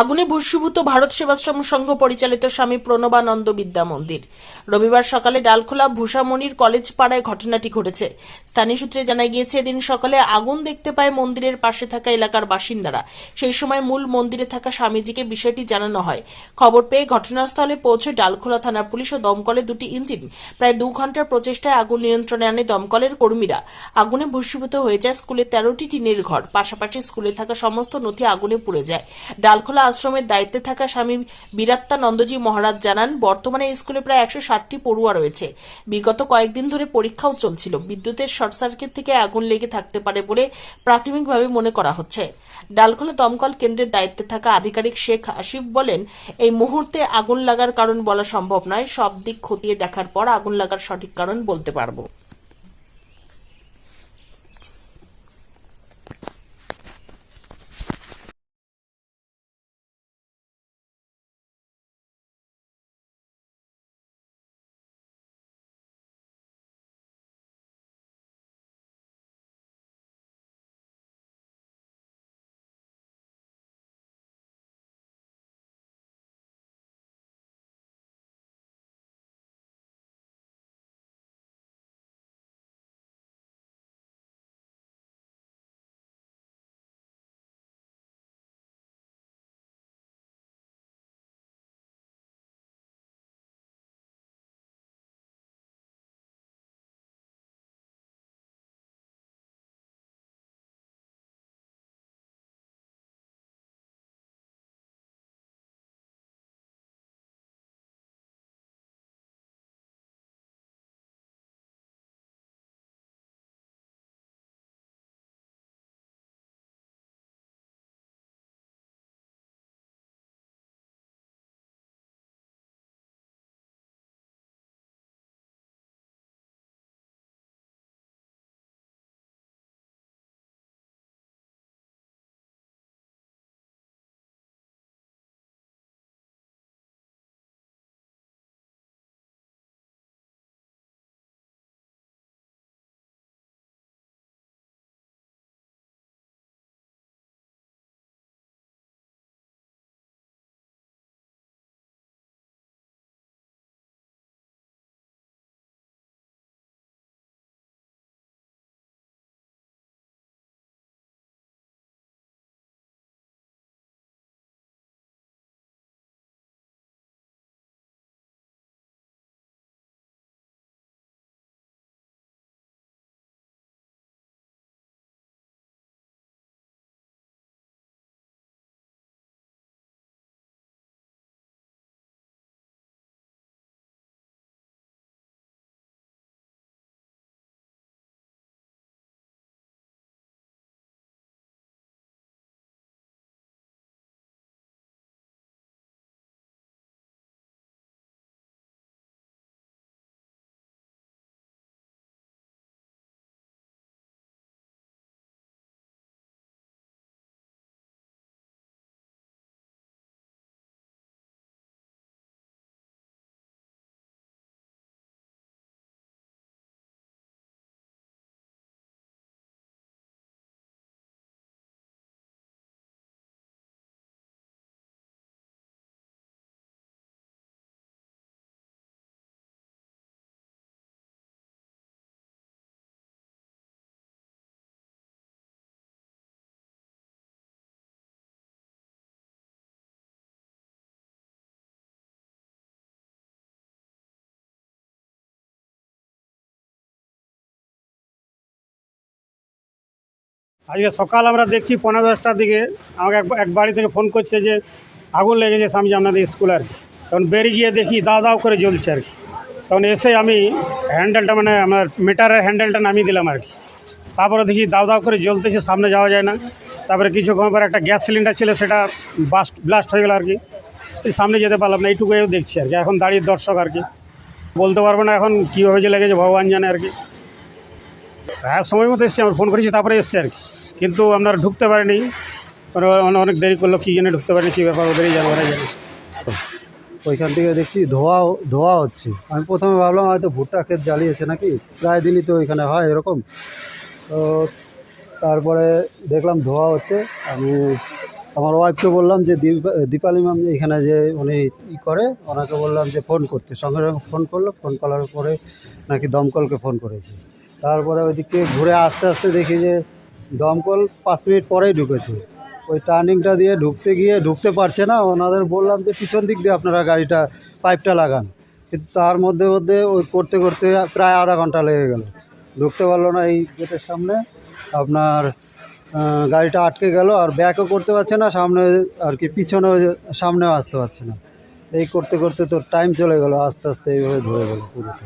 আগুনে ভস্মীভূত ভারত সেবাশ্রম সংঘ পরিচালিত স্বামী প্রণবানন্দ বিদ্যা মন্দির। রবিবার সকালে ডালখোলা ভূষামণির কলেজ পাড়ায় ঘটনাটি ঘটেছে। স্থানীয় সূত্রে জানা গিয়েছে, এদিন সকালে আগুন দেখতে পায় মন্দিরের পাশে থাকা এলাকার বাসিন্দারা। সেই সময় মূল মন্দিরে থাকা স্বামীজিকে বিষয়টি জানানো হয়। খবর পেয়ে ঘটনাস্থলে পৌঁছে ডালখোলা থানার পুলিশ ও দমকলের দুটি ইঞ্জিন প্রায় দু ঘণ্টার প্রচেষ্টায় আগুন নিয়ন্ত্রণে আনে দমকলের কর্মীরা। আগুনে ভস্মীভূত হয়ে যায় স্কুলের তেরোটি টিনের ঘর। পাশাপাশি স্কুলে থাকা সমস্ত নথি আগুনে পুড়ে যায়। ডালখোলা আশ্রমের দায়িত্বে থাকা স্বামী বীরাত্মানন্দজি মহারাজ জানান, বর্তমানে স্কুলে প্রায় একশো ষাটটি পড়ুয়া রয়েছে। বিগত কয়েকদিন ধরে পরীক্ষাও চলছিল। বিদ্যুতের শর্ট সার্কিট থেকে আগুন লেগে থাকতে পারে বলে প্রাথমিকভাবে মনে করা হচ্ছে। ডালখোলা দমকল কেন্দ্রের দায়িত্বে থাকা আধিকারিক শেখ আসিফ বলেন, এই মুহূর্তে আগুন লাগার কারণ বলা সম্ভব নয়। সব দিক খতিয়ে দেখার পর আগুন লাগার সঠিক কারণ বলতে পারব। আজকে সকাল আমরা দেখছি পনেরো দশটার দিকে। আমাকে এক বাড়ি থেকে ফোন করছে যে, আগুন লেগেছে স্বামীজি আপনাদের স্কুল আর কি। তখন বেরিয়ে গিয়ে দেখি দাও দাও করে জ্বলছে আর কি। তখন এসে আমি হ্যান্ডেলটা মানে আমার মিটারের হ্যান্ডেলটা নামিয়ে দিলাম আর কি। তারপরে দেখি দাও দাও করে জ্বলতেছে, সামনে যাওয়া যায় না। তারপরে কিছুক্ষণ পর একটা গ্যাস সিলিন্ডার ছিল, সেটা বাস্ট ব্লাস্ট হয়ে গেল আর কি। সামনে যেতে পারলাম না এইটুকুও দেখছি আর কি। এখন দাঁড়িয়ে দর্শক আর কি। বলতে পারব না এখন কীভাবে যে লেগেছে, ভগবান জানে আর কি। হ্যাঁ সময় মতো এসছি, আমার ফোন করেছি, তারপরে এসছে আর কি। কিন্তু আপনারা ঢুকতে পারেনি। ওরা অনেক দেরি করল, কী জন্য ঢুকতে পারেনি, কী ব্যাপার, ওদেরই জানো ওরাই জানে। ওইখান থেকে দেখছি ধোয়া ধোয়া হচ্ছে। আমি প্রথমে ভাবলাম হয়তো ভুট্টা ক্ষেত জ্বালিয়েছে নাকি, প্রায় দিনই তো ওইখানে হয় এরকম। তো তারপরে দেখলাম ধোয়া হচ্ছে, আমি আমার ওয়াইফকে বললাম যে দীপা- দীপালি ম্যাম এখানে যে উনি ই করে, ওনাকে বললাম যে ফোন করতে। সঙ্গে সঙ্গে ফোন করল, ফোন করার পরে নাকি দমকলকে ফোন করেছি। তারপরে ওইদিকে ঘুরে আস্তে আস্তে দেখি যে দমকল পাঁচ মিনিট পরেই ঢুকেছে। ওই টার্নিংটা দিয়ে ঢুকতে গিয়ে ঢুকতে পারছে না। ওনাদের বললাম যে পিছন দিক দিয়ে আপনারা গাড়িটা পাইপটা লাগান। কিন্তু তার মধ্যে মধ্যে ওই করতে করতে প্রায় আধা ঘণ্টা লেগে গেল। ঢুকতে পারল না এই গেটের সামনে। আপনার গাড়িটা আটকে গেল আর ব্যাকও করতে পারছে না, সামনে আর কি পিছনেও, সামনেও আসতে পারছে না। এই করতে করতে তোর টাইম চলে গেল, আস্তে আস্তে এইভাবে ধরে গেল পুরোটা।